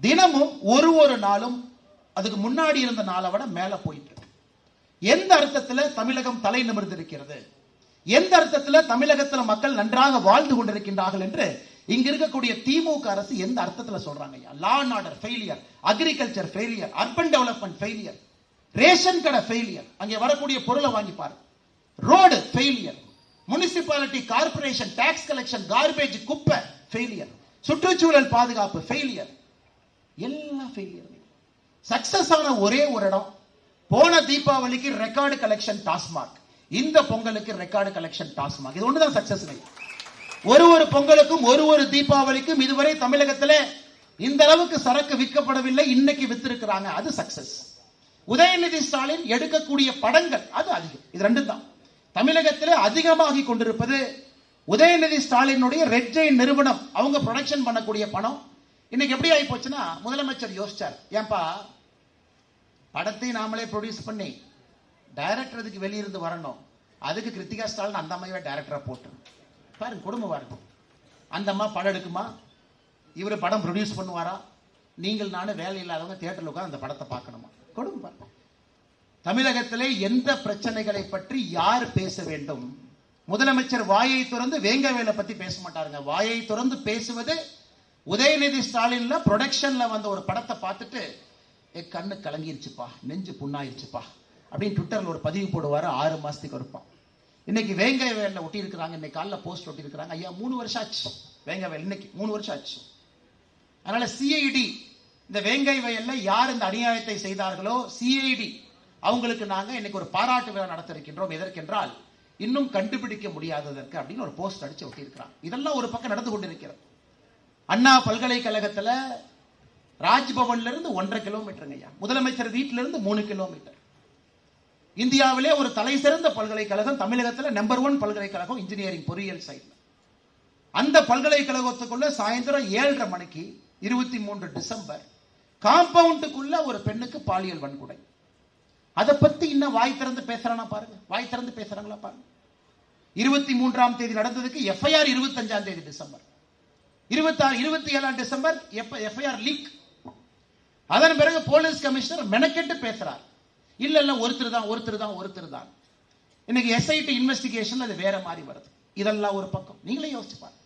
தினமும் ஒரு ஒரு நாளும் அதுக்கு முன்னாடி இருந்த நாளை விட மேல போயிட்டு இருக்கு. எந்த அர்த்தத்துல தமிழகம் தலை நிமிர்ந்திருக்கிறது? எந்த அர்த்தத்துல தமிழகத்துல மக்கள் நன்றாக வாழ்ந்து கொண்டிருக்கின்றார்கள் என்று இங்க இருக்கக்கூடிய திமுக அரசு எந்த அர்த்தத்துல சொல்றாங்க ஐயா? Law and order failure agriculture failure urban development failure ration கடை ஃபெயிலியர் அங்கே வரக்கூடிய பொருளை வாங்கி பாரு road failure municipality corporation tax collection garbage குப்பை ஃபெயிலியர் சுற்றுச்சூழல் பாதுகாப்பு ஃபெயிலியர் எல்லாம் ஃபெயிலியர் சக்சஸ் ஆன ஒரே ஒரு இடம் போன தீபாவளிக்கு ரெக்கார்டு கலெக்ஷன் டாஸ்மாக் இந்த பொங்கலுக்கு ரெக்கார்டு கலெக்ஷன் டாஸ்மாக் இது ஒண்ணுதான் சக்சஸ் ஒரு ஒரு பொங்கலுக்கும் ஒரு ஒரு தீபாவளிக்கும் இதுவரை தமிழகத்தில் இந்த அளவுக்கு சரக்கு விற்கப்படவில்லை இன்னைக்கு வித்திருக்கிறாங்க. அது சக்சஸ் உதயநிதி ஸ்டாலின் எடுக்கக்கூடிய படங்கள் அது அதிகம். இது ரெண்டும் தான் தமிழகத்தில் அதிகமாகி கொண்டிருப்பது உதயநிதி ஸ்டாலினுடைய ரெட் ஜெயின் நிறுவனம். அவங்க ப்ரொடக்ஷன் பண்ணக்கூடிய பணம் இன்னைக்கு எப்படி ஆகி போச்சுன்னா முதலமைச்சர் யோசிச்சார். ஏன்பா படத்தை நாமளே ப்ரொடியூஸ் பண்ணி டைரக்டர் அதுக்கு வெளியிருந்து வரணும். அதுக்கு கிருத்திகா ஸ்டாலின் அந்த அம்மாவே டைரக்டரா போட்டு பாருங்க குடும்பம் பாருங்க அந்த அம்மா படம் எடுக்குமா? இவர் படம் ப்ரொடியூஸ் பண்ணுவாரா? நீங்கள் நானும் வேலை இல்லாதவங்க தியேட்டர்ல உட்கார்ந்து அந்த படத்தை பார்க்கணுமா? குடும்பம் தமிழகத்திலே எந்த பிரச்சனைகளை பற்றி யார் பேச வேண்டும்? முதலமைச்சர் வாயை திறந்து வேங்க வேலை பத்தி பேச மாட்டாருங்க. வாயை திறந்து பேசுவது உதயநிதி ஸ்டாலின்ல ப்ரொடக்ஷன்ல வந்த ஒரு படத்தை பார்த்துட்டு என் கண்ணு கலங்கிருச்சுப்பா நெஞ்சு புண்ணாயிருச்சுப்பா அப்படின்னு ட்விட்டர்ல ஒரு பதிவு போடுவார் ஆறு மாசத்துக்கு இருப்பான் இன்னைக்கு வேங்கை வேலில் ஒட்டியிருக்கிறாங்க இன்னைக்கு காலைல போஸ்ட் ஒட்டியிருக்கிறாங்க ஐயா மூணு வருஷம் ஆச்சு வேங்கை வயல் இன்னைக்கு மூணு வருஷம் ஆச்சு. அதனால சிஐடி இந்த வேங்கை வயல்ல யார் இந்த அநியாயத்தை செய்தார்களோ சிஐடி அவங்களுக்கு நாங்க இன்னைக்கு ஒரு பாராட்டு விழா நடத்த இருக்கின்றோம் எதற்கென்றால் இன்னும் கண்டுபிடிக்க முடியாததற்கு அப்படின்னு ஒரு போஸ்ட் அடிச்சு ஒட்டியிருக்கிறான் இதெல்லாம் ஒரு பக்கம் நடந்து கொண்டிருக்கிறது. அண்ணா பல்கலைக்கழகத்தில் ராஜ்பவன்ல இருந்து ஒன்றரை கிலோமீட்டருங்க ஐயா. முதலமைச்சர் வீட்டில இருந்து மூணு கிலோமீட்டர் இந்தியாவிலே ஒரு தலை சிறந்த பல்கலைக்கழகம் தமிழகத்தில் நம்பர் ஒன் பல்கலைக்கழகம் இன்ஜினியரிங் பொறியியல் சைட்ல அந்த பல்கலைக்கழகத்துக்குள்ள சாயந்தரம் ஏழரை மணிக்கு இருபத்தி மூன்று டிசம்பர் காம்பவுண்டுக்குள்ள ஒரு பெண்ணுக்கு பாலியல் வன்கொடை. அதை பத்தி இன்னும் வாய் திறந்து பேசுறானா பாருங்க. வாய் திறந்து பேசுறாங்களா பாருங்க. இருபத்தி மூன்றாம் தேதி நடந்ததுக்கு எஃப்ஐஆர் இருபத்தஞ்சாம் தேதி டிசம்பர். இருபத்தாறு இருபத்தி ஏழாம் டிசம்பர் எஃப்ஐஆர் லீக் அதன் பிறகு போலீஸ் கமிஷனர் மெனக்கெட்டு பேசுறார். இல்ல இல்ல ஒருத்தர் தான் ஒருத்தர் தான் ஒருத்தர் தான். இன்னைக்கு எஸ்ஐடி இன்வெஸ்டிகேஷன் அது வேற மாதிரி வருது. இதெல்லாம் ஒரு பக்கம். நீங்களே யோசிச்சு பாருங்க.